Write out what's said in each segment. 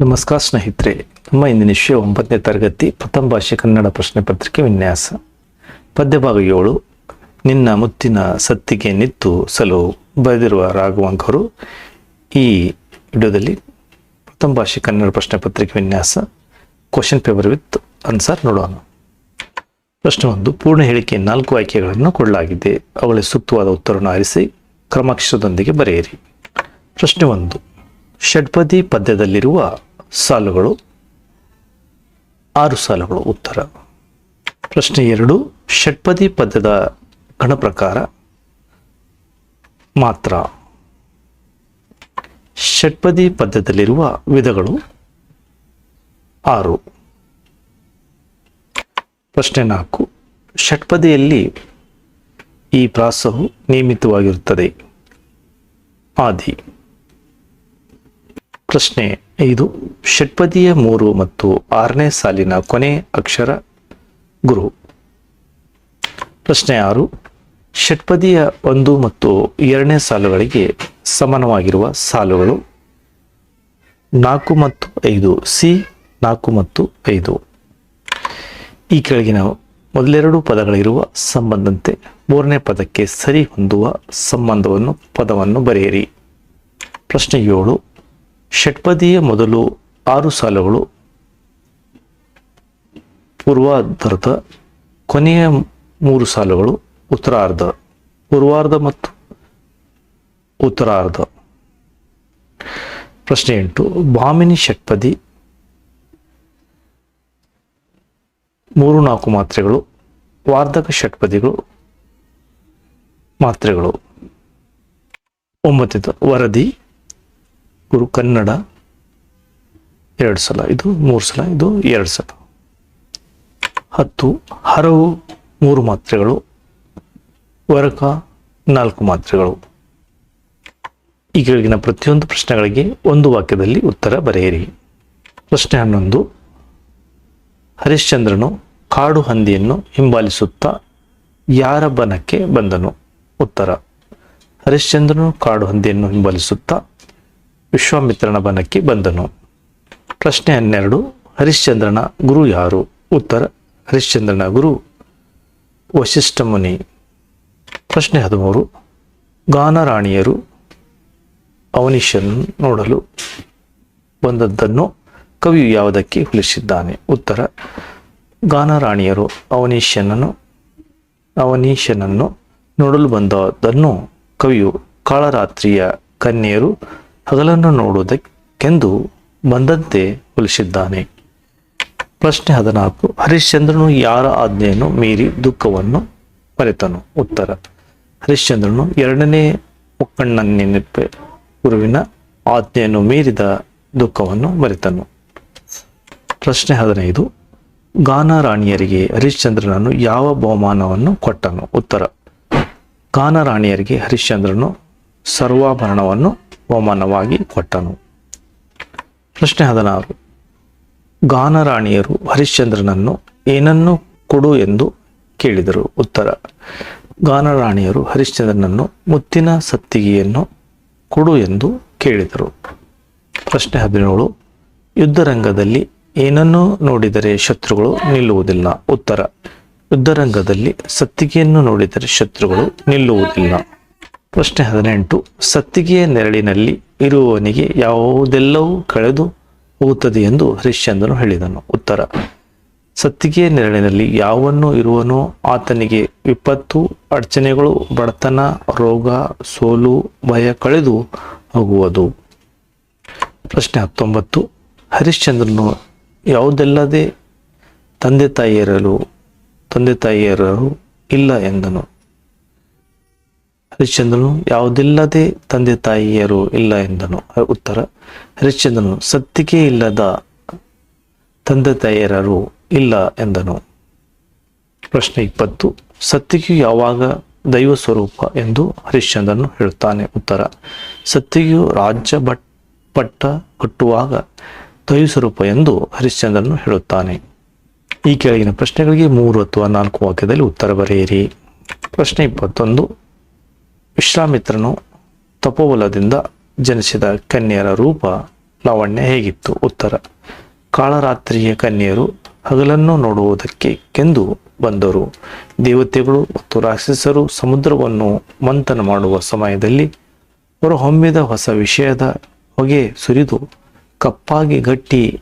ನಮಸ್ಕಾರ ಸ್ನೇಹಿತರೆ. ನಮ್ಮ ಇಂದಿನ ವಿಷಯ ಒಂಬತ್ತನೇ ತರಗತಿ ಪ್ರಥಮ ಭಾಷೆ ಕನ್ನಡ ಪ್ರಶ್ನೆ ಪತ್ರಿಕೆ ವಿನ್ಯಾಸ. ಪದ್ಯಭಾಗ ಏಳು. ನಿನ್ನ ಮುತ್ತಿನ ಸತ್ತಿಗೆ ನಿತ್ತು ಸಲು ಬರೆದಿರುವ ರಾಘವಂಕರು ಈ ವಿಡಿಯೋದಲ್ಲಿ ಪ್ರಥಮ ಭಾಷೆ ಕನ್ನಡ ಪ್ರಶ್ನೆ ಪತ್ರಿಕೆ ವಿನ್ಯಾಸ. ಕ್ವಶನ್ ಪೇಪರ್ ವಿತ್ ಆನ್ಸರ್ ನೋಡೋಣ. ಪ್ರಶ್ನೆ ಒಂದು. ಪೂರ್ಣ ಹೇಳಿಕೆ ನಾಲ್ಕು ಆಯ್ಕೆಗಳನ್ನು ಕೊಡಲಾಗಿದೆ. ಅವುಗಳ ಸೂಕ್ತವಾದ ಉತ್ತರವನ್ನು ಆರಿಸಿ ಕ್ರಮಾಕ್ಷರದೊಂದಿಗೆ ಬರೆಯಿರಿ. ಪ್ರಶ್ನೆ ಒಂದು. ಷಡ್ಪದಿ ಪದ್ಯದಲ್ಲಿರುವ ಸಾಲುಗಳು, ಆರು ಸಾಲುಗಳು ಉತ್ತರ. ಪ್ರಶ್ನೆ ಎರಡು, ಷಟ್ಪದಿ ಪದ್ಯದ ಗಣಪ್ರಕಾರ ಮಾತ್ರ. ಷಟ್ಪದಿ ಪದ್ಯದಲ್ಲಿರುವ ವಿಧಗಳು ಆರು. ಪ್ರಶ್ನೆ ನಾಲ್ಕು, ಷಟ್ಪದಿಯಲ್ಲಿ ಈ ಪ್ರಾಸವು ನಿಯಮಿತವಾಗಿರುತ್ತದೆ. ಆದಿ. ಪ್ರಶ್ನೆ ಐದು, ಷಟ್ಪದಿಯ ಮೂರು ಮತ್ತು ಆರನೇ ಸಾಲಿನ ಕೊನೆ ಅಕ್ಷರ ಗುರು. ಪ್ರಶ್ನೆ ಆರು, ಷಟ್ಪದಿಯ ಒಂದು ಮತ್ತು ಎರಡನೇ ಸಾಲುಗಳಿಗೆ ಸಮಾನವಾಗಿರುವ ಸಾಲುಗಳು ನಾಲ್ಕು ಮತ್ತು ಐದು, ಸಿ ನಾಲ್ಕು ಮತ್ತು ಐದು. ಈ ಕೆಳಗಿನ ಮೊದಲೆರಡು ಪದಗಳಿರುವ ಸಂಬಂಧಂತೆ ಮೂರನೇ ಪದಕ್ಕೆ ಸರಿ ಹೊಂದುವ ಸಂಬಂಧವನ್ನು ಪದವನ್ನು ಬರೆಯಿರಿ. ಪ್ರಶ್ನೆ ಏಳು ಷಟ್ಪದಿಯ ಮೊದಲು ಆರು ಸಾಲುಗಳು. ಪೂರ್ವಾರ್ಧ ಕೊನೆಯ ಮೂರು ಸಾಲುಗಳು ಉತ್ತರಾರ್ಧ, ಪೂರ್ವಾರ್ಧ ಮತ್ತು ಉತ್ತರಾರ್ಧ. ಪ್ರಶ್ನೆ ಎಂಟು ಭಾಮಿನಿ ಷಟ್ಪದಿ ಮೂರು ನಾಲ್ಕು ಮಾತ್ರೆಗಳು, ವಾರ್ಧಕ ಷಟ್ಪದಿಗಳು ಮಾತ್ರೆಗಳು. ಒಂಬತ್ತನೇದು, ವರದಿ. ಗುರು ಕನ್ನಡ ಎರಡು ಸಲ, ಇದು ಮೂರು ಸಲ, ಇದು ಎರಡು ಸಲ. ಹತ್ತು, ಹರವು ಮೂರು ಮಾತ್ರೆಗಳು ವರಕ ನಾಲ್ಕು ಮಾತ್ರೆಗಳು. ಈ ಕೆಳಗಿನ ಪ್ರತಿಯೊಂದು ಪ್ರಶ್ನೆಗಳಿಗೆ ಒಂದು ವಾಕ್ಯದಲ್ಲಿ ಉತ್ತರ ಬರೆಯಿರಿ. ಪ್ರಶ್ನೆ ಹನ್ನೊಂದು, ಹರಿಶ್ಚಂದ್ರನು ಕಾಡು ಹಂದಿಯನ್ನು ಹಿಂಬಾಲಿಸುತ್ತಾ ಯಾರ ಬನಕ್ಕೆ ಬಂದನು? ಉತ್ತರ, ಹರಿಶ್ಚಂದ್ರನು ಕಾಡು ಹಂದಿಯನ್ನು ಹಿಂಬಾಲಿಸುತ್ತಾ ವಿಶ್ವಾಮಿತ್ರನ ಬನಕ್ಕೆ ಬಂದನು. ಪ್ರಶ್ನೆ ಹನ್ನೆರಡು, ಹರಿಶ್ಚಂದ್ರನ ಗುರು ಯಾರು? ಉತ್ತರ, ಹರಿಶ್ಚಂದ್ರನ ಗುರು ವಶಿಷ್ಠ ಮುನಿ. ಪ್ರಶ್ನೆ ಹದಿಮೂರು, ಗಾನರಾಣಿಯರು ಅವನಿಶನ್ ನೋಡಲು ಬಂದದ್ದನ್ನು ಕವಿಯು ಯಾವುದಕ್ಕೆ ಹೋಲಿಸಿದ್ದಾನೆ? ಉತ್ತರ, ಗಾನರಾಣಿಯರು ಅವನೀಶನನ್ನು ಅವನೀಶನನ್ನು ನೋಡಲು ಬಂದದ್ದನ್ನು ಕವಿಯು ಕಾಳರಾತ್ರಿಯ ಕನ್ಯೆಯರು ಹಗಲನ್ನು ನೋಡುವುದಕ್ಕೆಂದು ಬಂದಂತೆ ಹೋಲಿಸಿದ್ದಾನೆ. ಪ್ರಶ್ನೆ ಹದಿನಾಲ್ಕು, ಹರಿಶ್ಚಂದ್ರನು ಯಾರ ಆಜ್ಞೆಯನ್ನು ಮೀರಿ ದುಃಖವನ್ನು ಮರೆತನು? ಉತ್ತರ, ಹರಿಶ್ಚಂದ್ರನು ಎರಡನೇ ಮುಕ್ಕಣ್ಣನೆನಪೆ ಗುರುವಿನ ಆಜ್ಞೆಯನ್ನು ಮೀರಿದ ದುಃಖವನ್ನು ಮರೆತನು. ಪ್ರಶ್ನೆ ಹದಿನೈದು, ಗಾನರಾಣಿಯರಿಗೆ ಹರಿಶ್ಚಂದ್ರನನ್ನು ಯಾವ ಬಹುಮಾನವನ್ನು ಕೊಟ್ಟನು? ಉತ್ತರ, ಗಾನರಾಣಿಯರಿಗೆ ಹರಿಶ್ಚಂದ್ರನು ಸರ್ವಾಭರಣವನ್ನು ಬಹುಮಾನವಾಗಿ ಕೊಟ್ಟನು. ಪ್ರಶ್ನೆ ಹದಿನಾರು. ಗಾನರಾಣಿಯರು ಹರಿಶ್ಚಂದ್ರನನ್ನು ಏನನ್ನು ಕೊಡು ಎಂದು ಕೇಳಿದರು. ಉತ್ತರ, ಗಾನರಾಣಿಯರು ಹರಿಶ್ಚಂದ್ರನನ್ನು ಮುತ್ತಿನ ಸತ್ತಿಗೆಯನ್ನು ಕೊಡು ಎಂದು ಕೇಳಿದರು. ಪ್ರಶ್ನೆ ಹದಿನೇಳು, ಯುದ್ಧರಂಗದಲ್ಲಿ ಏನನ್ನು ನೋಡಿದರೆ ಶತ್ರುಗಳು ನಿಲ್ಲುವುದಿಲ್ಲ? ಉತ್ತರ, ಯುದ್ಧರಂಗದಲ್ಲಿ ಸತ್ತಿಗೆಯನ್ನು ನೋಡಿದರೆ ಶತ್ರುಗಳು ನಿಲ್ಲುವುದಿಲ್ಲ. ಪ್ರಶ್ನೆ ಹದಿನೆಂಟು. ಸತ್ತಿಗೆಯ ನೆರಳಿನಲ್ಲಿ ಇರುವವನಿಗೆ ಯಾವುದೆಲ್ಲವೂ ಕಳೆದು ಹೋಗುತ್ತದೆ ಎಂದು ಹರಿಶ್ಚಂದ್ರನು ಹೇಳಿದನು. ಉತ್ತರ, ಸತ್ತಿಗೆಯ ನೆರಳಿನಲ್ಲಿ ಯಾವನ್ನು ಇರುವನೋ ಆತನಿಗೆ ವಿಪತ್ತು, ಅಡಚಣೆಗಳು, ಬಡತನ, ರೋಗ, ಸೋಲು, ಭಯ ಕಳೆದು ಹೋಗುವುದು. ಪ್ರಶ್ನೆ ಹತ್ತೊಂಬತ್ತು. ಹರಿಶ್ಚಂದ್ರನು ಯಾವುದೆಲ್ಲದೆ ತಂದೆ ತಾಯಿಯರಲು ತಂದೆ ತಾಯಿಯರರು ಇಲ್ಲ ಎಂದನು. ಹರಿಶ್ಚಂದ್ರನು, ಯಾವುದಿಲ್ಲದೆ ತಂದೆ ತಾಯಿಯರು ಇಲ್ಲ ಎಂದನು. ಉತ್ತರ, ಹರಿಶ್ಚಂದ್ರನು, ಸತ್ತಿಗೆ ಇಲ್ಲದ ತಂದೆ ತಾಯಿಯರರು ಇಲ್ಲ ಎಂದನು. ಪ್ರಶ್ನೆ ಇಪ್ಪತ್ತು, ಸತ್ತಿಗೆ ಯಾವಾಗ ದೈವ ಸ್ವರೂಪ ಎಂದು ಹರಿಶ್ಚಂದ್ರನು ಹೇಳುತ್ತಾನೆ. ಉತ್ತರ ಸತ್ತಿಗೆಯು ರಾಜ್ಯ ಭಟ್ ಪಟ್ಟ ಕಟ್ಟುವಾಗ ದೈವ ಸ್ವರೂಪ ಎಂದು ಹರಿಶ್ಚಂದ್ರನು ಹೇಳುತ್ತಾನೆ. ಈ ಕೆಳಗಿನ ಪ್ರಶ್ನೆಗಳಿಗೆ ಮೂರು ಅಥವಾ ನಾಲ್ಕು ವಾಕ್ಯದಲ್ಲಿ ಉತ್ತರ ಬರೆಯಿರಿ. ಪ್ರಶ್ನೆ ಇಪ್ಪತ್ತೊಂದು ವಿಶ್ವಾಮಿತ್ರನು ತಪೋಬಲದಿಂದ ಜನಿಸಿದ ಕನ್ಯರ ರೂಪ ಲಾವಣ್ಯ ಹೇಗಿತ್ತು? ಉತ್ತರ, ಕಾಳರಾತ್ರಿಯ ಕನ್ಯರು ಹಗಲನ್ನು ನೋಡುವುದಕ್ಕೆ ಕೆಂದು ಬಂದರು. ದೇವತೆಗಳು ಮತ್ತು ರಾಕ್ಷಸರು ಸಮುದ್ರವನ್ನು ಮಂಥನ ಮಾಡುವ ಸಮಯದಲ್ಲಿ ಹೊರಹೊಮ್ಮಿದ ಹೊಸ ವಿಷಯದ ಹೊಗೆ ಸುರಿದು ಕಪ್ಪಾಗಿ ಗಟ್ಟಿ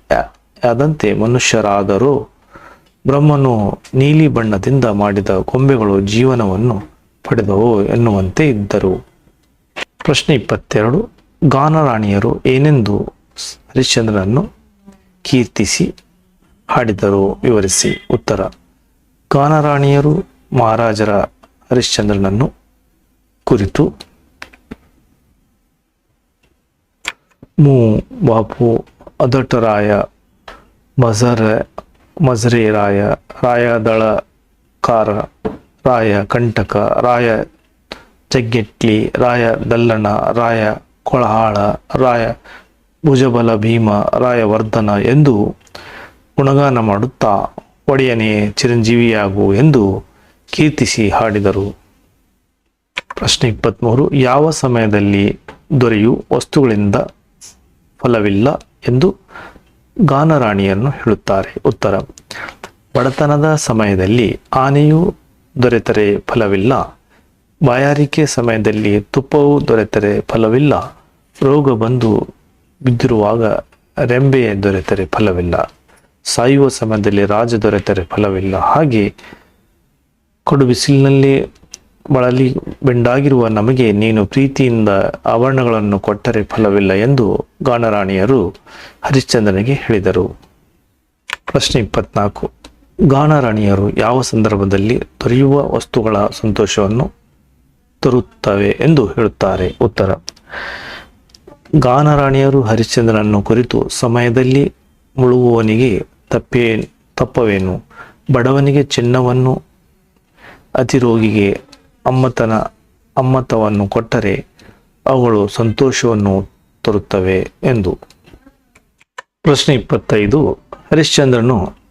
ಆದಂತೆ ಮನುಷ್ಯರಾದರೂ. ಬ್ರಹ್ಮನು ನೀಲಿ ಬಣ್ಣದಿಂದ ಮಾಡಿದ ಕೊಂಬೆಗಳು ಜೀವನವನ್ನು ಪಡೆದವು ಎನ್ನುವಂತೆ ಇದ್ದರು. ಪ್ರಶ್ನೆ ಇಪ್ಪತ್ತೆರಡು, ಗಾನರಾಣಿಯರು ಏನೆಂದು ಹರಿಶ್ಚಂದ್ರನನ್ನು ಕೀರ್ತಿಸಿ ಹಾಡಿದರು. ವಿವರಿಸಿ. ಉತ್ತರ, ಗಾನರಾಣಿಯರು ಮಹಾರಾಜರ ಹರಿಶ್ಚಂದ್ರನನ್ನು ಕುರಿತು, ಮೂ, ಬಾಪು, ಅದಟರಾಯ, ಮಜರ ಮಜರೆ ರಾಯ ರಾಯ ಕಂಟಕ, ರಾಯ ಜಗ್ಗೆಟ್ಲಿ ರಾಯ ದಲ್ಲಣ, ರಾಯ ಕೊಳಹಾಳ, ರಾಯ ಭುಜಬಲ ಭೀಮ, ರಾಯ ವರ್ಧನ ಎಂದು ಗುಣಗಾನ ಮಾಡುತ್ತಾ ಒಡೆಯನೇ ಚಿರಂಜೀವಿಯಾಗು ಎಂದು ಕೀರ್ತಿಸಿ ಹಾಡಿದರು. ಪ್ರಶ್ನೆ ಇಪ್ಪತ್ತ್ಮೂರು ಯಾವ ಸಮಯದಲ್ಲಿ ದೊರೆಯು ವಸ್ತುಗಳಿಂದ ಫಲವಿಲ್ಲ ಎಂದು ಗಾನರಾಣಿಯನ್ನು ಹೇಳುತ್ತಾರೆ. ಉತ್ತರ, ಬಡತನದ ಸಮಯದಲ್ಲಿ ಆನೆಯು ದೊರೆತರೆ ಫಲವಿಲ್ಲ. ಬಾಯಾರಿಕೆ ಸಮಯದಲ್ಲಿ ತುಪ್ಪವು ದೊರೆತರೆ ಫಲವಿಲ್ಲ. ರೋಗ ಬಂದು ಬಿದ್ದಿರುವಾಗ ರೆಂಬೆ ದೊರೆತರೆ ಫಲವಿಲ್ಲ. ಸಾಯುವ ಸಮಯದಲ್ಲಿ ರಾಜ ದೊರೆತರೆ ಫಲವಿಲ್ಲ. ಹಾಗೆ ಕಡು ಬಿಸಿಲಿನಲ್ಲಿ ಬಳಲಿ ಬೆಂಡಾಗಿರುವ ನಮಗೆ ನೀನು ಪ್ರೀತಿಯಿಂದ ಆವರಣಗಳನ್ನು ಕೊಟ್ಟರೆ ಫಲವಿಲ್ಲ ಎಂದು ಗಾನರಾಣಿಯರು ಹರಿಶ್ಚಂದ್ರನಿಗೆ ಹೇಳಿದರು. ಪ್ರಶ್ನೆ ಇಪ್ಪತ್ನಾಲ್ಕು. ಗಾನರಾಣಿಯರು ಯಾವ ಸಂದರ್ಭದಲ್ಲಿ ದೊರೆಯುವ ವಸ್ತುಗಳ ಸಂತೋಷವನ್ನು ತರುತ್ತವೆ ಎಂದು ಹೇಳುತ್ತಾರೆ? ಉತ್ತರ. ಗಾನರಾಣಿಯರು ಹರಿಶ್ಚಂದ್ರನನ್ನು ಕುರಿತು ಸಮಯದಲ್ಲಿ ಮುಳುಗುವವನಿಗೆ ತಪ್ಪೇ ತಪ್ಪವೇನು? ಬಡವನಿಗೆ ಚಿನ್ನವನ್ನು, ಅತಿರೋಗಿಗೆ ಅಮ್ಮತನ ಅಮ್ಮತವನ್ನು ಕೊಟ್ಟರೆ ಅವುಗಳು ಸಂತೋಷವನ್ನು ತರುತ್ತವೆ ಎಂದು. ಪ್ರಶ್ನೆ ಇಪ್ಪತ್ತೈದು. ಹರಿಶ್ಚಂದ್ರನು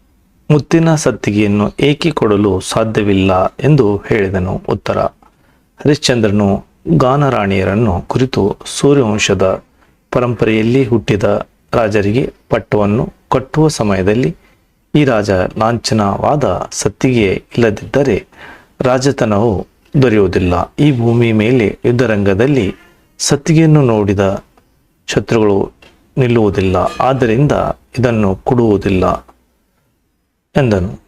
ಮುತ್ತಿನ ಸತ್ತಿಗೆಯನ್ನು ಏಕೆ ಕೊಡಲು ಸಾಧ್ಯವಿಲ್ಲ ಎಂದು ಹೇಳಿದನು ಉತ್ತರ. ಹರಿಶ್ಚಂದ್ರನು ಗಾನರಾಣಿಯರನ್ನು ಕುರಿತು ಸೂರ್ಯವಂಶದ ಪರಂಪರೆಯಲ್ಲಿ ಹುಟ್ಟಿದ ರಾಜರಿಗೆ ಪಟ್ಟವನ್ನು ಕಟ್ಟುವ ಸಮಯದಲ್ಲಿ ಈ ರಾಜ ಲಾಂಛನವಾದ ಸತ್ತಿಗೆ ಇಲ್ಲದಿದ್ದರೆ ರಾಜತನವು ದೊರೆಯುವುದಿಲ್ಲ. ಈ ಭೂಮಿ ಮೇಲೆ ಯುದ್ಧರಂಗದಲ್ಲಿ ಸತ್ತಿಗೆಯನ್ನು ನೋಡಿದ ಶತ್ರುಗಳು ನಿಲ್ಲುವುದಿಲ್ಲ. ಆದ್ದರಿಂದ ಇದನ್ನು ಕೊಡುವುದಿಲ್ಲ. ಎಂದನು.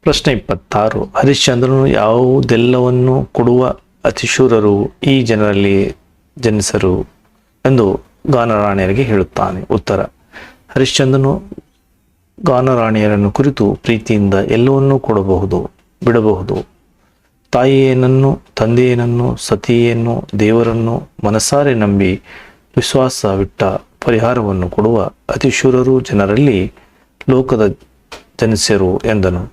ಪ್ರಶ್ನೆ ಇಪ್ಪತ್ತಾರು. ಹರಿಶ್ಚಂದ್ರನು ಯಾವುದೆಲ್ಲವನ್ನು ಕೊಡುವ ಅತಿಶೂರರು ಈ ಜನರಲ್ಲಿ ಜನಿಸರು ಎಂದು ಗಾನರಾಣಿಯರಿಗೆ ಹೇಳುತ್ತಾನೆ. ಉತ್ತರ, ಹರಿಶ್ಚಂದ್ರನು ಗಾನರಾಣಿಯರನ್ನು ಕುರಿತು ಪ್ರೀತಿಯಿಂದ ಎಲ್ಲವನ್ನೂ ಕೊಡಬಹುದು, ಬಿಡಬಹುದು. ತಾಯಿಯೇನನ್ನು, ತಂದೆಯೇನನ್ನು ಸತಿಯನ್ನು ದೇವರನ್ನು ಮನಸಾರೆ ನಂಬಿ ವಿಶ್ವಾಸವಿಟ್ಟ ಪರಿಹಾರವನ್ನು ಕೊಡುವ ಅತಿಶೂರರು ಜನರಲ್ಲಿ ಲೋಕದ ಜನಿಸ್ಯರು ಎಂದನು.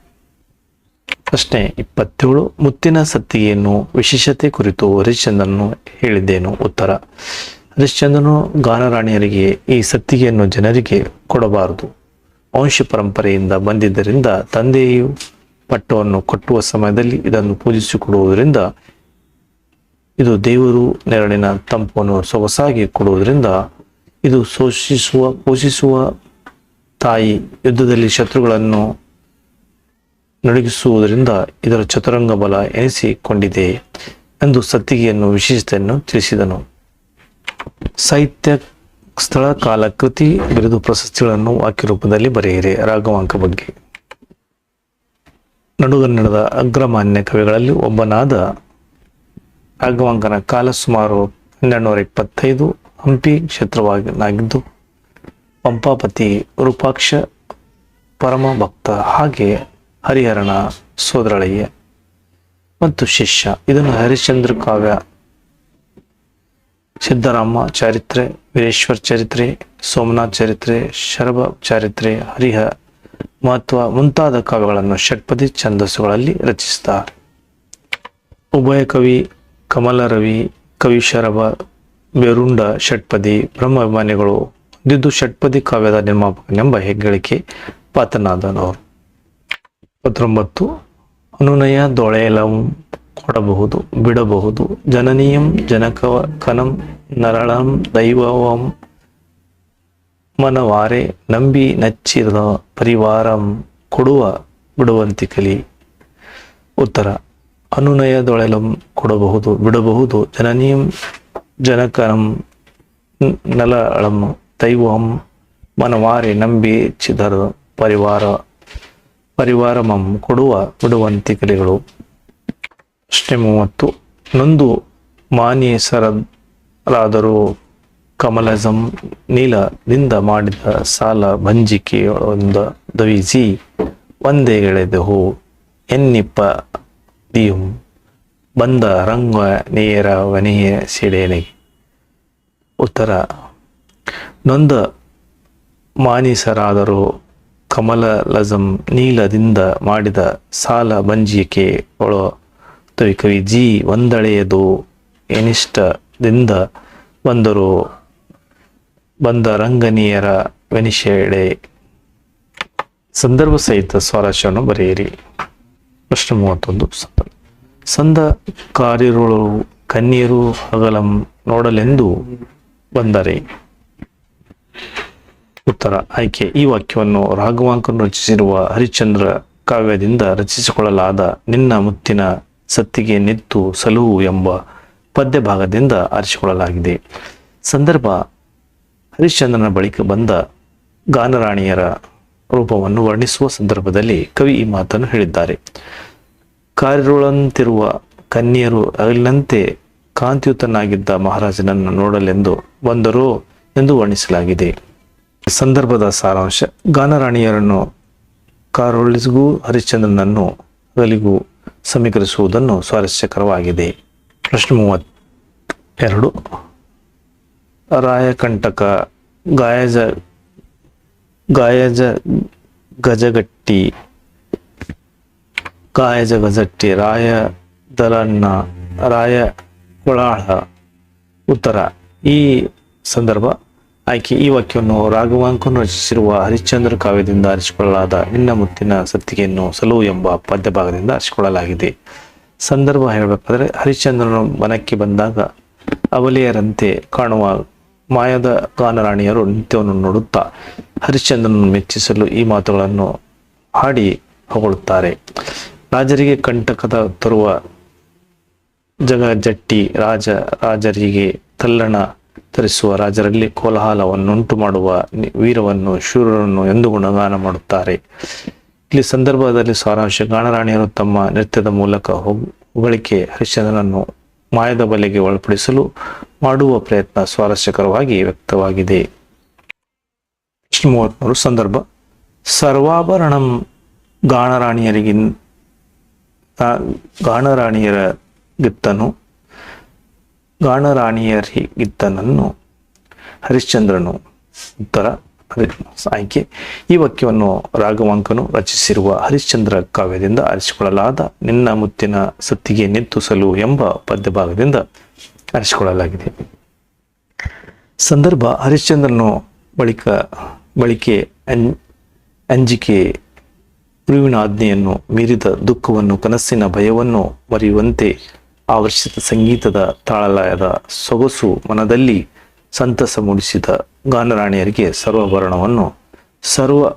ಪ್ರಶ್ನೆ ಇಪ್ಪತ್ತೇಳು, ಮುತ್ತಿನ ಸತ್ತಿಗೆಯನ್ನು ವಿಶೇಷತೆ ಕುರಿತು ಹರಿಶ್ಚಂದ್ರನು ಹೇಳಿದ್ದೇನು? ಉತ್ತರ, ಹರಿಶ್ಚಂದ್ರನು ಗಾನರಾಣಿಯರಿಗೆ ಈ ಸತ್ತಿಗೆಯನ್ನು ಜನರಿಗೆ ಕೊಡಬಾರದು. ವಂಶ ಪರಂಪರೆಯಿಂದ ಬಂದಿದ್ದರಿಂದ ತಂದೆಯು ಪಟ್ಟವನ್ನು ಕಟ್ಟುವ ಸಮಯದಲ್ಲಿ ಇದನ್ನು ಪೂಜಿಸಿಕೊಡುವುದರಿಂದ, ಇದು ದೇವರು ನೆರಳಿನ ತಂಪನ್ನು ಸೊಗಸಾಗಿ ಕೊಡುವುದರಿಂದ, ಇದು ಶೋಷಿಸುವ, ಪೋಷಿಸುವ ತಾಯಿ ಯುದ್ಧದಲ್ಲಿ ಶತ್ರುಗಳನ್ನು ನಡುಗಿಸುವುದರಿಂದ ಇದರ ಚತುರಂಗ ಬಲ ಎನಿಸಿಕೊಂಡಿದೆ ಎಂದು ಸತ್ತಿಗೆಯನ್ನು ವಿಶೇಷತೆಯನ್ನು ತಿಳಿಸಿದನು. ಸಾಹಿತ್ಯ ಸ್ಥಳ ಕಾಲ ಕೃತಿ ಬಿರುದು ಪ್ರಶಸ್ತಿಗಳನ್ನು ವಾಕ್ಯ ರೂಪದಲ್ಲಿ ಬರೆಯಿರಿ. ರಾಘವಾಂಕ ಬಗ್ಗೆ. ನಡುಗನ್ನಡದ ಅಗ್ರಮಾನ್ಯ ಕವಿಗಳಲ್ಲಿ ಒಬ್ಬನಾದ ರಾಘವಾಂಕನ ಕಾಲ ಸುಮಾರು ಹನ್ನೆರಡುನೂರ ಇಪ್ಪತ್ತೈದು ಹಂಪಿ ಕ್ಷೇತ್ರವಾಗಿನಾಗಿದ್ದು ಪಂಪಾಪತಿ ರೂಪಾಕ್ಷ ಪರಮ ಭಕ್ತ ಹಾಗೆ ಹರಿಹರಣ ಸೋದರಳಯ್ಯ ಮತ್ತು ಶಿಷ್ಯ. ಇದನ್ನು ಹರಿಶ್ಚಂದ್ರ ಕಾವ್ಯ, ಸಿದ್ದರಾಮ ಚಾರಿತ್ರೆ, ವೀರೇಶ್ವರ ಚರಿತ್ರೆ, ಸೋಮನಾಥ್ ಚರಿತ್ರೆ, ಶರಭ ಚಾರಿತ್ರೆ, ಹರಿಹ ಮಹತ್ವ ಮುಂತಾದ ಕಾವ್ಯಗಳನ್ನು ಷಟ್ಪದಿ ಛಂದಸ್ಸುಗಳಲ್ಲಿ ರಚಿಸುತ್ತಾರೆ. ಉಭಯ ಕವಿ ಕಮಲ ರವಿ ಕವಿ ಶರಭ ಬೇರುಂಡ ಷಟ್ಪದಿ ಬ್ರಹ್ಮಾಭಿಮಾನಿಗಳು ಹೊಂದಿದ್ದು ಷಟ್ಪದಿ ಕಾವ್ಯದ ನಿರ್ಮಾಪಕನೆಂಬ ಹೆಗ್ಗಳಿಕೆ ಪಾತ್ರನಾದನವರು ಇಪ್ಪತ್ತೊಂಬತ್ತು ಅನುನಯ ದೊಳೆಯಲಂ ಕೊಡಬಹುದು, ಬಿಡಬಹುದು, ಜನನೀಯಂ ಜನಕ ಕನಂ ನರಳಂ ದೈವವಂ ಮನವಾರೆ, ನಂಬಿ ನಚ್ಚಿರದ ಪರಿವಾರಂ ಕೊಡುವ ಬಿಡುವಂತಿ ಕಲಿ. ಉತ್ತರ ಅನುನಯದೊಳೆಲಂ ಕೊಡಬಹುದು, ಬಿಡಬಹುದು, ಜನನೀಯಂ ಜನಕನಂ ನ- ದೈವಂ ಮನವಾರೆ ನಂಬಿ ಚಿದರು ಪರಿವಾರ, ಪರಿವಾರಮಂ ಕೊಡುವ ಬಿಡುವಂತಿ ಕಲಿಗಳು ಪ್ರಶ್ನೆ ಮೂವತ್ತು. ನೊಂದು ಮಾನ್ಯಸರಾದರೂ ಕಮಲಜಂ ನೀಲದಿಂದ ಮಾಡಿದ ಸಾಲ ಬಂಜಿಕೆಯೊಂದ ದವಿಸಿ, ಒಂದೇ ಎಳೆದೆಹು, ಎನ್ನಿಪ್ಪ ದಿಯುಂ, ಬಂದ ರಂಗ ನೇರ ವನೆಯ ಸಿಡೇನೆ ಉತ್ತರ ನೊಂದ ಮಾನಿಸರಾದರು ಕಮಲ ಲಜಂ ನೀಲದಿಂದ ಮಾಡಿದ ಸಾಲ ಬಂಜಿಕೆ ಒಳ ಕವಿ ಜಿ ಒಂದಳೆಯದು ಎನಿಷ್ಟದಿಂದ ಬಂದರು ಬಂದ ರಂಗನೀಯರ ವೆನಿಷೆಡೆ ಸಂದರ್ಭ ಸಹಿತ ಸ್ವಾರಸ್ಯವನ್ನು ಬರೆಯಿರಿ. ಪ್ರಶ್ನೆ ಮೂವತ್ತೊಂದು. ಸಂದ- ಸಂದ ಕಾರ್ಯರುಳು ಕನ್ನೀರು ಹಗಲಂ ನೋಡಲೆಂದು ಬಂದರೆ ಉತ್ತರ. ಆಯ್ಕೆ. ಈ ವಾಕ್ಯವನ್ನು ರಾಘವಾಂಕನು ರಚಿಸಿರುವ ಹರಿಶ್ಚಂದ್ರ ಕಾವ್ಯದಿಂದ ರಚಿಸಿಕೊಳ್ಳಲಾದ ನಿನ್ನ ಮುತ್ತಿನ ಸತ್ತಿಗೆ ನಿತ್ತು ಸಲುವು ಎಂಬ ಪದ್ಯ ಭಾಗದಿಂದ ಆರಿಸಿಕೊಳ್ಳಲಾಗಿದೆ. ಸಂದರ್ಭ. ಹರಿಶ್ಚಂದ್ರನ ಬಳಿಕ ಬಂದ ಗಾನರಾಣಿಯರ ರೂಪವನ್ನು ವರ್ಣಿಸುವ ಸಂದರ್ಭದಲ್ಲಿ ಕವಿ ಈ ಮಾತನ್ನು ಹೇಳಿದ್ದಾರೆ. ಕಾರ್ಯರುಳಂತಿರುವ ಕನ್ಯರು ಅಗಲಿನಂತೆ ಕಾಂತಿಯುತನಾಗಿದ್ದ ಮಹಾರಾಜನನ್ನು ನೋಡಲೆಂದು ಬಂದರೋ ಎಂದು ವರ್ಣಿಸಲಾಗಿದೆ. ಸಂದರ್ಭದ ಸಾರಾಂಶ, ಗಾನರಾಣಿಯರನ್ನು ಕಾರೊಳಿಗೂ ಹರಿಶ್ಚಂದ್ರನನ್ನು ಅಲ್ಲಿಗೂ ಸಮೀಕರಿಸುವುದನ್ನು ಸ್ವಾರಸ್ಯಕರವಾಗಿದೆ. ಪ್ರಶ್ನೆ ಮೂವತ್ ಎರಡು ರಾಯಕಂಟಕ ಗಾಯಜ ಗಾಯಜ ಗಜಗಟ್ಟಿ, ಗಾಯಜ ಗಜಟ್ಟಿ ರಾಯ ದಲನ್ನ, ರಾಯ ಕೊಳಾಳ ಉತ್ತರ. ಈ ಸಂದರ್ಭ ಆಯ್ಕೆ ಈ ವಾಕ್ಯವನ್ನು ರಾಘವಾಂಕನು ರಚಿಸಿರುವ ಹರಿಶ್ಚಂದ್ರ ಕಾವ್ಯದಿಂದ ಆರಿಸಿಕೊಳ್ಳಲಾದ ನಿನ್ನ ಮುತ್ತಿನ ಸತ್ತಿಗೆಯನ್ನು ಸಲು ಎಂಬ ಪದ್ಯಭಾಗದಿಂದ ಆರಿಸಿಕೊಳ್ಳಲಾಗಿದೆ ಸಂದರ್ಭ ಹೇಳಬೇಕಾದ್ರೆ ಹರಿಶ್ಚಂದ್ರನು ಮನಕ್ಕೆ ಬಂದಾಗ ಅವಲಿಯರಂತೆ ಕಾಣುವ ಮಾಯದ ಗಾನರಾಣಿಯರು ನಿತ್ಯವನ್ನು ನೋಡುತ್ತಾ ಹರಿಶ್ಚಂದ್ರನನ್ನು ಮೆಚ್ಚಿಸಲು ಈ ಮಾತುಗಳನ್ನು ಹಾಡಿ ಹೊಗಳುತ್ತಾರೆ. ರಾಜರಿಗೆ ಕಂಟಕದ ತರುವ ಜಗ ಜಟ್ಟಿ ರಾಜ ರಾಜರಿಗೆ ತಲ್ಲಣ ತರಿಸುವ ರಾಜರಲ್ಲಿ ಕೋಲಾಹಲವನ್ನುಂಟು ಮಾಡುವ ವೀರವನ್ನು, ಶೂರರನ್ನು ಎಂದು ಗುಣಗಾನ ಮಾಡುತ್ತಾರೆ. ಇಲ್ಲಿ ಸಂದರ್ಭದಲ್ಲಿ ಸಾರಾಂಶ, ಗಾಣರಾಣಿಯರು ತಮ್ಮ ನೃತ್ಯದ ಮೂಲಕ ಹೊಗ್- ಹೊಗಳಿಕೆ ಹರಿಶ್ಚಂದ್ರನನ್ನು ಮಾಯದ ಬಲೆಗೆ ಒಳಪಡಿಸಲು ಮಾಡುವ ಪ್ರಯತ್ನ ಸ್ವಾರಸ್ಯಕರವಾಗಿ ವ್ಯಕ್ತವಾಗಿದೆ. ಮೂವತ್ಮೂರು ಸಂದರ್ಭ. ಸರ್ವಾಭರಣಂ ಗಾಣರಾಣಿಯರಿಗಿಂತ, ಗಾಣರಾಣಿಯರ ಗಿತ್ತನು ಗಾಣರಾಣಿಯರಿಗಿತ್ತನನ್ನು ಹರಿಶ್ಚಂದ್ರನು ಉತ್ತರ ಆಯ್ಕೆ ಈ ವಾಕ್ಯವನ್ನು ರಾಘವಾಂಕನು ರಚಿಸಿರುವ ಹರಿಶ್ಚಂದ್ರ ಕಾವ್ಯದಿಂದ ಅರಿಸಿಕೊಳ್ಳಲಾದ ನಿನ್ನ ಮುತ್ತಿನ ಸತ್ತಿಗೆ ನಿತ್ತುಸಲು ಎಂಬ ಪದ್ಯಭಾಗದಿಂದ ಭಾಗದಿಂದ ಆರಿಸಿಕೊಳ್ಳಲಾಗಿದೆ ಸಂದರ್ಭ, ಹರಿಶ್ಚಂದ್ರನು ಬಳಿಕ ಬಳಿಕೆ ಅಂಜಿಕೆ ಗುರುವಿನ ಆಜ್ಞೆಯನ್ನು ಮೀರಿದ ದುಃಖವನ್ನು, ಕನಸಿನ ಭಯವನ್ನು ಮರೆಯುವಂತೆ ಆವರ್ಷಿತ ಸಂಗೀತದ ತಾಳಲಯದ ಸೊಗಸು ಮನದಲ್ಲಿ ಸಂತಸ ಮೂಡಿಸಿದ ಗಾನರಾಣಿಯರಿಗೆ ಸರ್ವಾಭರಣವನ್ನು ಸರ್ವ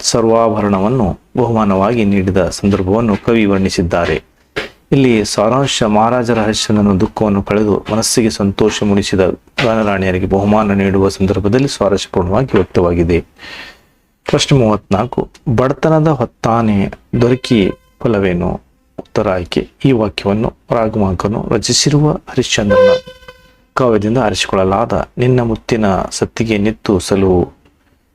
ಸರ್ವಾಭರಣವನ್ನು ಬಹುಮಾನವಾಗಿ ನೀಡಿದ ಸಂದರ್ಭವನ್ನು ಕವಿ ವರ್ಣಿಸಿದ್ದಾರೆ. ಇಲ್ಲಿ ಸಾರಾಂಶ ಮಹಾರಾಜರ ರಹಸ್ಯನನ್ನು ದುಃಖವನ್ನು ಕಳೆದು ಮನಸ್ಸಿಗೆ ಸಂತೋಷ ಮೂಡಿಸಿದ ಗಾನರಾಣಿಯರಿಗೆ ಬಹುಮಾನ ನೀಡುವ ಸಂದರ್ಭದಲ್ಲಿ ಸ್ವಾರಸ್ಯಪೂರ್ಣವಾಗಿ ವ್ಯಕ್ತವಾಗಿದೆ. ಪ್ರಶ್ನೆ ಮೂವತ್ನಾಲ್ಕು, ಬಡತನದ ಹೊತ್ತಾನೆ ದೊರಕಿ ಫಲವೇನು? ಉತ್ತರ ಆಯ್ಕೆ ಈ ವಾಕ್ಯವನ್ನು ರಾಘವಾಂಕನು ರಚಿಸಿರುವ ಹರಿಶ್ಚಂದ್ರನ ಕಾವ್ಯದಿಂದ ಆರಿಸಿಕೊಳ್ಳಲಾದ ನಿನ್ನ ಮುತ್ತಿನ ಸತ್ತಿಗೆ ನಿತ್ತು ಸಲುವು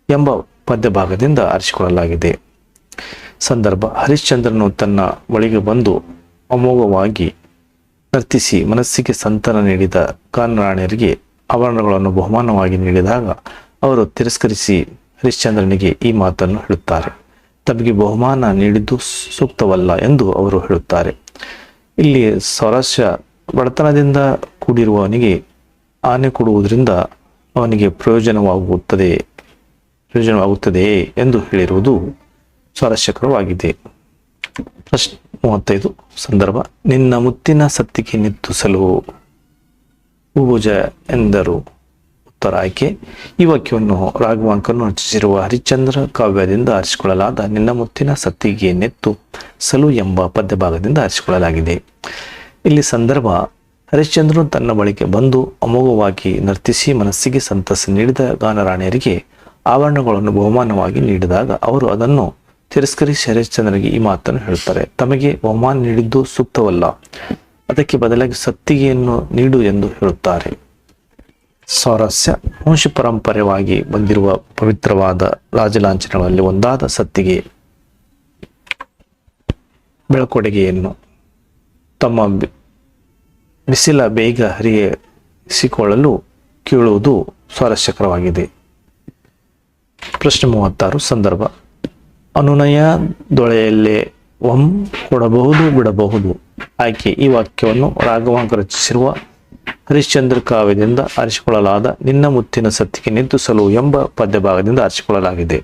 ಎಂಬ ಪದ್ಯಭಾಗದಿಂದ ಆರಿಸಿಕೊಳ್ಳಲಾಗಿದೆ. ಸಂದರ್ಭ, ಹರಿಶ್ಚಂದ್ರನು ತನ್ನ ಬಳಿಗೆ ಬಂದು ಅಮೋಘವಾಗಿ ನರ್ತಿಸಿ ಮನಸ್ಸಿಗೆ ಸಂತಾನ ನೀಡಿದ ಕಾನರಾಣಿಯರಿಗೆ ಆವರಣಗಳನ್ನು ಬಹುಮಾನವಾಗಿ ನೀಡಿದಾಗ ಅವರು ತಿರಸ್ಕರಿಸಿ ಹರಿಶ್ಚಂದ್ರನಿಗೆ ಈ ಮಾತನ್ನು ಹೇಳುತ್ತಾರೆ. ತಮಗೆ ಬಹುಮಾನ ನೀಡಿದ್ದು ಸೂಕ್ತವಲ್ಲ ಎಂದು ಅವರು ಹೇಳುತ್ತಾರೆ. ಇಲ್ಲಿ ಸ್ವರಸ್ಯ ಬಡತನದಿಂದ ಕೂಡಿರುವವನಿಗೆ ಆನೆ ಕೊಡುವುದರಿಂದ ಅವನಿಗೆ ಪ್ರಯೋಜನವಾಗುತ್ತದೆ, ಪ್ರಯೋಜನವಾಗುತ್ತದೆಯೇ ಎಂದು ಹೇಳಿರುವುದು ಸ್ವಾರಸ್ಯಕರವಾಗಿದೆ ಪ್ರಶ್ನೆ ಮೂವತ್ತೈದು, ಸಂದರ್ಭ, ನಿನ್ನ ಮುತ್ತಿನ ಸತ್ತಿಗೆ ನಿತ್ತುಸಲು ಭುಜ ಎಂದರು. ಉತ್ತರ ಆಯ್ಕೆ ಈ ವಾಕ್ಯವನ್ನು ರಾಘವಾಂಕನ್ನು ರಚಿಸಿರುವ ಹರಿಚಂದ್ರ ಕಾವ್ಯದಿಂದ ಆರಿಸಿಕೊಳ್ಳಲಾದ ನಿನ್ನ ಮುತ್ತಿನ ಸತ್ತಿಗೆ ನೆತ್ತು ಸಲು ಎಂಬ ಪದ್ಯಭಾಗದಿಂದ ಆರಿಸಿಕೊಳ್ಳಲಾಗಿದೆ. ಇಲ್ಲಿ ಸಂದರ್ಭ, ಹರಿಶ್ಚಂದ್ರನು ತನ್ನ ಬಳಿಗೆ ಬಂದು ಅಮೋಘವಾಗಿ ನರ್ತಿಸಿ ಮನಸ್ಸಿಗೆ ಸಂತಸ ನೀಡಿದ ಗಾನರಾಣಿಯರಿಗೆ ಆವರಣಗಳನ್ನು ಬಹುಮಾನವಾಗಿ ನೀಡಿದಾಗ ಅವರು ಅದನ್ನು ತಿರಸ್ಕರಿಸಿ ಹರಿಶ್ಚಂದ್ರನಿಗೆ ಈ ಮಾತನ್ನು ಹೇಳುತ್ತಾರೆ. ತಮಗೆ ಬಹುಮಾನ ನೀಡಿದ್ದು ಸೂಕ್ತವಲ್ಲ, ಅದಕ್ಕೆ ಬದಲಾಗಿ ಸತ್ತಿಗೆಯನ್ನು ನೀಡು ಎಂದು ಹೇಳುತ್ತಾರೆ. ಸ್ವಾರಸ್ಯ ವಂಶ ಪರಂಪರೆಯಾಗಿ ಬಂದಿರುವ ಪವಿತ್ರವಾದ ರಾಜಲಾಂಛನಗಳಲ್ಲಿ ಒಂದಾದ ಸತ್ತಿಗೆ ಬೆಳಕೊಡುಗೆಯನ್ನು ತಮ್ಮ ಬಿಸಿಲ ಬೇಗ ಹರಿಯಿಸಿಕೊಳ್ಳಲು ಕೇಳುವುದು ಸ್ವಾರಸ್ಯಕರವಾಗಿದೆ. ಪ್ರಶ್ನೆ ಮೂವತ್ತಾರು, ಸಂದರ್ಭ. ಅನುನಯ ದೊಳೆಯಲ್ಲೇ ಒಂ ಕೊಡಬಹುದು, ಬಿಡಬಹುದು. ಆಯ್ಕೆ ಈ ವಾಕ್ಯವನ್ನು ರಾಘವಾಂಕ ರಚಿಸಿರುವ ಹರಿಶ್ಚಂದ್ರ ಕಾವ್ಯದಿಂದ ಆರಿಸಿಕೊಳ್ಳಲಾದ ನಿನ್ನ ಮುತ್ತಿನ ಸತ್ತಿಗೆ ನಿಂತಿಸಲು ಎಂಬ ಪದ್ಯಭಾಗದಿಂದ ಆರಿಸಿಕೊಳ್ಳಲಾಗಿದೆ.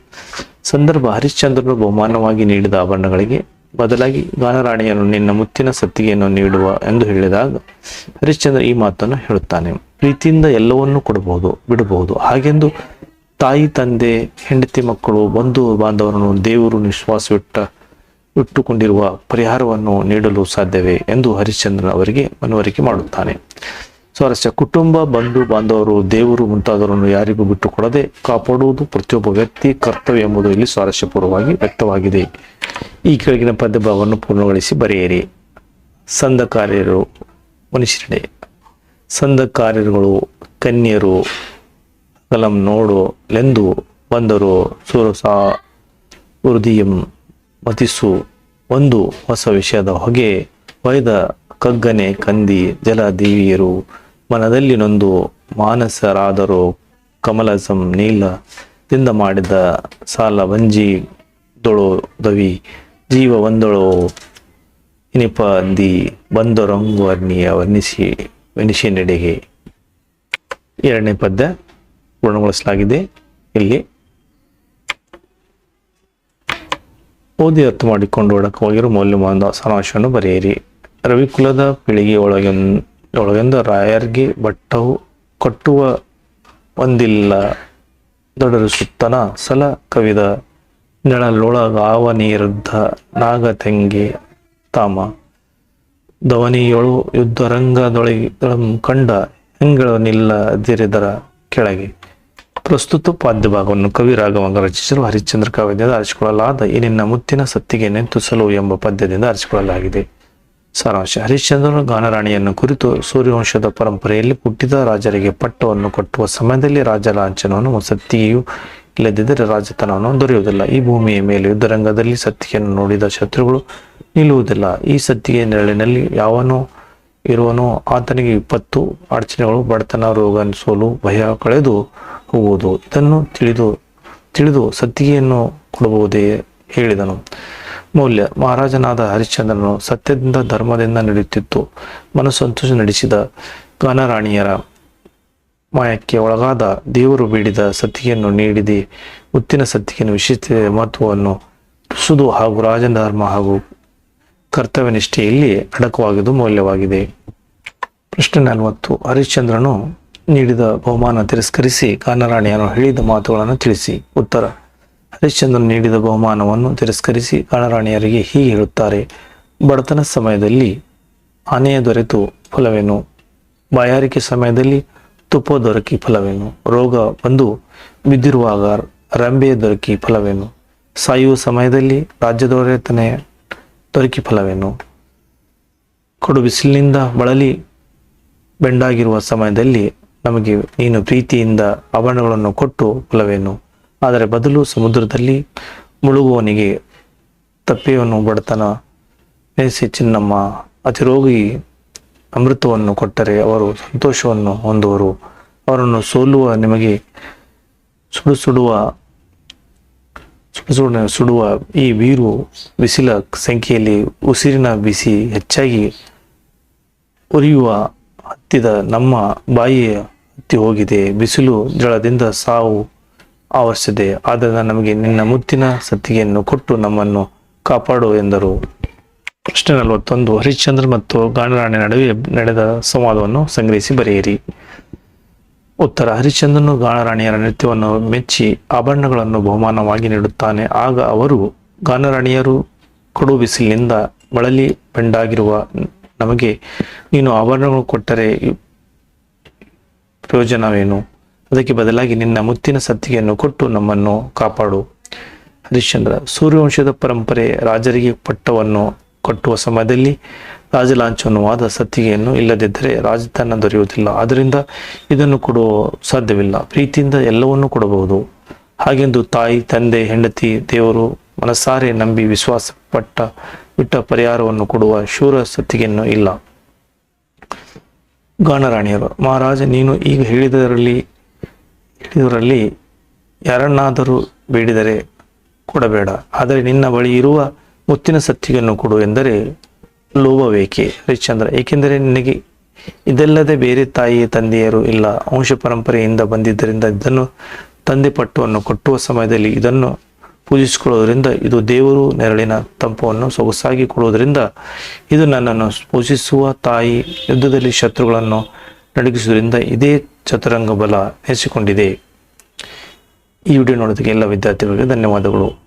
ಸಂದರ್ಭ ಹರಿಶ್ಚಂದ್ರನು ಬಹುಮಾನವಾಗಿ ನೀಡಿದ ಆಭರಣಗಳಿಗೆ ಬದಲಾಗಿ ಗಾನರಾಣಿಯನ್ನು ನಿನ್ನ ಮುತ್ತಿನ ಸತ್ತಿಗೆಯನ್ನು ನೀಡುವ ಎಂದು ಹೇಳಿದಾಗ ಹರಿಶ್ಚಂದ್ರ ಈ ಮಾತನ್ನು ಹೇಳುತ್ತಾನೆ. ಪ್ರೀತಿಯಿಂದ ಎಲ್ಲವನ್ನೂ ಕೊಡಬಹುದು, ಬಿಡಬಹುದು. ಹಾಗೆಂದು ತಾಯಿ, ತಂದೆ, ಹೆಂಡತಿ, ಮಕ್ಕಳು, ಬಂಧು ಬಾಂಧವರನ್ನು ದೇವರು ನಿಶ್ವಾಸವಿಟ್ಟ, ಇಟ್ಟುಕೊಂಡಿರುವ ಪರಿಹಾರವನ್ನು ನೀಡಲು ಸಾಧ್ಯವೇ ಎಂದು ಹರಿಶ್ಚಂದ್ರನ್ ಅವರಿಗೆ ಮನವರಿಕೆ ಮಾಡುತ್ತಾನೆ. ಸ್ವಾರಸ್ಯ ಕುಟುಂಬ, ಬಂಧು, ಬಾಂಧವರು, ದೇವರು ಮುಂತಾದವರನ್ನು ಯಾರಿಗೂ ಬಿಟ್ಟು ಕೊಡದೆ ಕಾಪಾಡುವುದು ಪ್ರತಿಯೊಬ್ಬ ವ್ಯಕ್ತಿ ಕರ್ತವ್ಯ ಎಂಬುದು ಇಲ್ಲಿ ಸ್ವಾರಸ್ಯಪೂರ್ವವಾಗಿ ವ್ಯಕ್ತವಾಗಿದೆ. ಈ ಕೆಳಗಿನ ಪದ್ಯಭಾವವನ್ನು ಪೂರ್ಣಗೊಳಿಸಿ ಬರೆಯಿರಿ. ಸಂದ ಕಾರ್ಯರು ಮನುಷ್ಯರಡೆ ಸಂದ ಕಾರ್ಯರುಗಳು ಕನ್ಯರು, ಕಲಂ ನೋಡು, ಲೆಂದು ಬಂದರು ಸುರಸ ಹೃದಯಂ ಮತಿಸು, ಒಂದು ಹೊಸ ವಿಷಯದ ಹೊಗೆ ವೈದ ಕಗ್ಗನೆ ಕಂದಿ, ಜಲ ದೇವಿಯರು ಮನದಲ್ಲಿ ನೊಂದು ಮಾನಸರಾದರು ಕಮಲಸಂ ನೀಲದಿಂದ ಮಾಡಿದ ಸಾಲ ವಂಜಿ ದೊಳು ದವಿ, ಜೀವ ಒಂದೊಳು ಇನಿಪ ಅಂದಿ ಬಂದೊರಂಗು ಅರ್ಣಿಯ ವರ್ಣಿಸಿ ವೆನಿಸಿ ನಡೆಗೆ. ಎರಡನೇ ಪದ್ಯ ಪೂರ್ಣಗೊಳಿಸಲಾಗಿದೆ. ಇಲ್ಲಿ ಓದಿ ಅರ್ಥ ಮಾಡಿಕೊಂಡು ಒಡಕವಾಗಿರುವ ಮೌಲ್ಯಮಾನದ ಸಾರಾಂಶವನ್ನು ಬರೆಯಿರಿ. ರವಿಕುಲದ ಪೀಳಿಗೆಯೊಳಗೆ ಒಳಗೆಂದ ರಾಯರ್ಗೆ ಬಟ್ಟವು ಕಟ್ಟುವ ಒಂದಿಲ್ಲ. ದೊಡರು ಸುತ್ತನ ಸಲ ಕವಿದ ನೆಳಲೊಳಗಾವ ನೀರುದ್ಧ ನಾಗ ತೆಂಗೆ ತಾಮ. ಧವನಿಯೊಳು ಯುದ್ಧರಂಗದೊಳಗೆ ಕಂಡ ಹೆಂಗಳನಿಲ್ಲದಿರಿದರ ಕೆಳಗೆ. ಪ್ರಸ್ತುತ ಪಾದ್ಯ ಭಾಗವನ್ನು ಕವಿ ರಾಘವಂಗ ರಚಿಸಲು ಹರಿಶ್ಚಂದ್ರ ಕಾವ್ಯದಿಂದ ಆರಿಸಿಕೊಳ್ಳಲಾದ ಈ ನಿನ್ನ ಮುತ್ತಿನ ಸತ್ತಿಗೆ ನೆಂತುಸಲು ಎಂಬ ಪದ್ಯದಿಂದ ಆರಿಸಿಕೊಳ್ಳಲಾಗಿದೆ. ಸಾರಾಂಶ ಹರಿಶ್ಚಂದ್ರನು ಗಾನರಾಣಿಯನ್ನು ಕುರಿತು ಸೂರ್ಯವಂಶದ ಪರಂಪರೆಯಲ್ಲಿ ಹುಟ್ಟಿದ ರಾಜರಿಗೆ ಪಟ್ಟವನ್ನು ಕಟ್ಟುವ ಸಮಯದಲ್ಲಿ ರಾಜ ಲಾಂಛನವನ್ನು ಸತ್ತಿಗೆಯು ಇಲ್ಲದಿದ್ದರೆ ರಾಜತನವನ್ನು ದೊರೆಯುವುದಿಲ್ಲ. ಈ ಭೂಮಿಯ ಮೇಲೆ ಯುದ್ಧರಂಗದಲ್ಲಿ ಸತ್ತಿಗೆಯನ್ನು ನೋಡಿದ ಶತ್ರುಗಳು ನಿಲ್ಲುವುದಿಲ್ಲ. ಈ ಸತ್ತಿಗೆ ನೆರಳಿನಲ್ಲಿ ಯಾವನೋ ಇರುವನೋ ಆತನಿಗೆ ವಿಪತ್ತು ಅಡಚಣೆಗಳು ಬಡತನ, ರೋಗ, ಸೋಲು, ಭಯ ಕಳೆದು ಹೋಗುವುದು. ಇದನ್ನು ತಿಳಿದು ತಿಳಿದು ಸತ್ತಿಗೆಯನ್ನು ಕೊಡಬಹುದೇ ಹೇಳಿದನು. ಮೌಲ್ಯ. ಮಹಾರಾಜನಾದ ಹರಿಶ್ಚಂದ್ರನು ಸತ್ಯದಿಂದ ಧರ್ಮದಿಂದ ನಡೆಯುತ್ತಿತ್ತು. ಮನಸ್ಸಂತೋಷ ನಡೆಸಿದ ಗಾನರಾಣಿಯರ ಮಾಯಕ್ಕೆ ಒಳಗಾದ ದೇವರು ಬೀಡಿದ ಸತ್ತಿಗೆಯನ್ನು ನೀಡಿದೆ. ಮುತ್ತಿನ ಸತ್ತಿಗೆಯನ್ನು ವಿಶಿಷ್ಟ ಮಹತ್ವವನ್ನು ಸುದು ಹಾಗೂ ರಾಜನ ಧರ್ಮ ಹಾಗೂ ಕರ್ತವ್ಯ ನಿಷ್ಠೆಯಲ್ಲಿ ಅಡಕವಾಗಿದ್ದು ಮೌಲ್ಯವಾಗಿದೆ. ಪ್ರಶ್ನೆ ನಲವತ್ತು. ಹರಿಶ್ಚಂದ್ರನು ನೀಡಿದ ಬಹುಮಾನ ತಿರಸ್ಕರಿಸಿ ಗಾನರಾಣಿಯನ್ನು ಹೇಳಿದ ಮಾತುಗಳನ್ನು ತಿಳಿಸಿ. ಉತ್ತರ. ಹರಿಶ್ಚಂದ್ರನು ನೀಡಿದ ಬಹುಮಾನವನ್ನು ತಿರಸ್ಕರಿಸಿ ಗಣರಾಣಿಯರಿಗೆ ಹೀಗೆ ಹೇಳುತ್ತಾರೆ, ಬಡತನ ಸಮಯದಲ್ಲಿ ಆನೆಯ ದೊರೆತು ಫಲವೇನು? ಬಾಯಾರಿಕೆ ಸಮಯದಲ್ಲಿ ತುಪ್ಪ ದೊರಕಿ ಫಲವೇನು? ರೋಗ ಬಂದು ಬಿದ್ದಿರುವಾಗ ರಂಬೆ ದೊರಕಿ ಫಲವೇನು? ಸಾಯುವ ಸಮಯದಲ್ಲಿ ರಾಜ್ಯದೊರೆತನೆ ದೊರಕಿ ಫಲವೇನು? ಕಡು ಬಿಸಿಲಿನಿಂದ ಬಳಲಿ ಬೆಂಡಾಗಿರುವ ಸಮಯದಲ್ಲಿ ನಮಗೆ ನೀನು ಪ್ರೀತಿಯಿಂದ ಆಭರಣಗಳನ್ನು ಕೊಟ್ಟು ಫಲವೇನು? ಆದರೆ ಬದಲು ಸಮುದ್ರದಲ್ಲಿ ಮುಳುಗುವವನಿಗೆ ತಪ್ಪೆಯನ್ನು ಬಡತನ ನೆನೆಸಿ ಚಿನ್ನಮ್ಮ, ಅತಿರೋಗಿ ಅಮೃತವನ್ನು ಕೊಟ್ಟರೆ ಅವರು ಸಂತೋಷವನ್ನು ಹೊಂದುವರು. ಅವರನ್ನು ಸೋಲುವ ನಿಮಗೆ ಸುಡು ಸುಡುವ ಸುಡು ಸುಡು ಸುಡುವ ಈ ಬೀರು ಬಿಸಿಲ ಸಂಖ್ಯೆಯಲ್ಲಿ ಉಸಿರಿನ ಬಿಸಿ ಹೆಚ್ಚಾಗಿ ಉರಿಯುವ ಹತ್ತಿದ ನಮ್ಮ ಬಾಯಿಯ ಹತ್ತಿ ಹೋಗಿದೆ. ಬಿಸಿಲು ಜಳದಿಂದ ಸಾವು ಆವರಿಸಿದೆ. ಆದ್ದರಿಂದ ನಮಗೆ ನಿನ್ನ ಮುತ್ತಿನ ಸತ್ತಿಗೆಯನ್ನು ಕೊಟ್ಟು ನಮ್ಮನ್ನು ಕಾಪಾಡು ಎಂದರು. ಪ್ರಶ್ನೆ ನಲವತ್ತೊಂದು, ಹರಿಶ್ಚಂದ್ರ ಮತ್ತು ಗಾಣರಾಣಿ ನಡುವೆ ನಡೆದ ಸಂವಾದವನ್ನು ಸಂಗ್ರಹಿಸಿ ಬರೆಯಿರಿ. ಉತ್ತರ, ಹರಿಶ್ಚಂದ್ರನು ಗಾಣರಾಣಿಯರ ನೃತ್ಯವನ್ನು ಮೆಚ್ಚಿ ಆಭರಣಗಳನ್ನು ಬಹುಮಾನವಾಗಿ ನೀಡುತ್ತಾನೆ. ಆಗ ಅವರು ಗಾನರಾಣಿಯರು ಕಡು ಬಿಸಿಲಿನಿಂದ ಬಳಲಿ ಬೆಂಡಾಗಿರುವ ನಮಗೆ ನೀನು ಆಭರಣಗಳು ಕೊಟ್ಟರೆ ಪ್ರಯೋಜನವೇನು? ಅದಕ್ಕೆ ಬದಲಾಗಿ ನಿನ್ನ ಮುತ್ತಿನ ಸತ್ತಿಗೆಯನ್ನು ಕೊಟ್ಟು ನಮ್ಮನ್ನು ಕಾಪಾಡು. ಹರಿಶ್ಚಂದ್ರ, ಸೂರ್ಯವಂಶದ ಪರಂಪರೆ ರಾಜರಿಗೆ ಪಟ್ಟವನ್ನು ಕಟ್ಟುವ ಸಮಯದಲ್ಲಿ ರಾಜಲಾಂಛನವಾದ ಸತ್ತಿಗೆಯನ್ನು ಇಲ್ಲದಿದ್ದರೆ ರಾಜಧಾನ ದೊರೆಯುವುದಿಲ್ಲ. ಆದ್ದರಿಂದ ಇದನ್ನು ಕೊಡುವ ಸಾಧ್ಯವಿಲ್ಲ. ಪ್ರೀತಿಯಿಂದ ಎಲ್ಲವನ್ನೂ ಕೊಡಬಹುದು. ಹಾಗೆಂದು ತಾಯಿ, ತಂದೆ, ಹೆಂಡತಿ, ದೇವರು ಮನಸಾರೆ ನಂಬಿ ವಿಶ್ವಾಸ ಪಟ್ಟ ಬಿಟ್ಟ ಪರಿಹಾರವನ್ನು ಕೊಡುವ ಶೂರ ಸತ್ತಿಗೆಯನ್ನು ಇಲ್ಲ. ಗಾನರಾಣಿಯರು ಮಹಾರಾಜ, ನೀನು ಈಗ ಹೇಳಿದರಲ್ಲಿ ಹೇಳಿದವರಲ್ಲಿ ಯಾರನ್ನಾದರೂ ಬೇಡಿದರೆ ಕೊಡಬೇಡ. ಆದರೆ ನಿನ್ನ ಬಳಿ ಇರುವ ಮುತ್ತಿನ ಸತ್ತಿಗೆಯನ್ನು ಕೊಡು ಎಂದರೆ ಲೋಭವೇಕೆ? ಹರಿಶ್ಚಂದ್ರ, ಏಕೆಂದರೆ ನಿನಗೆ ಇದಲ್ಲದೆ ಬೇರೆ ತಾಯಿ ತಂದೆಯರು ಇಲ್ಲ. ವಂಶ ಪರಂಪರೆಯಿಂದ ಬಂದಿದ್ದರಿಂದ ಇದನ್ನು ತಂದೆ ಪಟ್ಟುವನ್ನು ಕಟ್ಟುವ ಸಮಯದಲ್ಲಿ ಇದನ್ನು ಪೂಜಿಸಿಕೊಳ್ಳುವುದರಿಂದ ಇದು ದೇವರು ನೆರಳಿನ ತಂಪವನ್ನು ಸೊಗಸಾಗಿ ಕೊಡುವುದರಿಂದ ಇದು ನನ್ನನ್ನು ಪೂಜಿಸುವ ತಾಯಿ ಯುದ್ಧದಲ್ಲಿ ಶತ್ರುಗಳನ್ನು ನಡಗಿಸುವುದರಿಂದ ಇದೇ ಚತುರಂಗ ಬಲ ನೆನೆಸಿಕೊಂಡಿದೆ ಈ ವಿಡಿಯೋ ನೋಡೋದಕ್ಕೆ ಎಲ್ಲ ವಿದ್ಯಾರ್ಥಿಗಳಿಗೆ ಧನ್ಯವಾದಗಳು.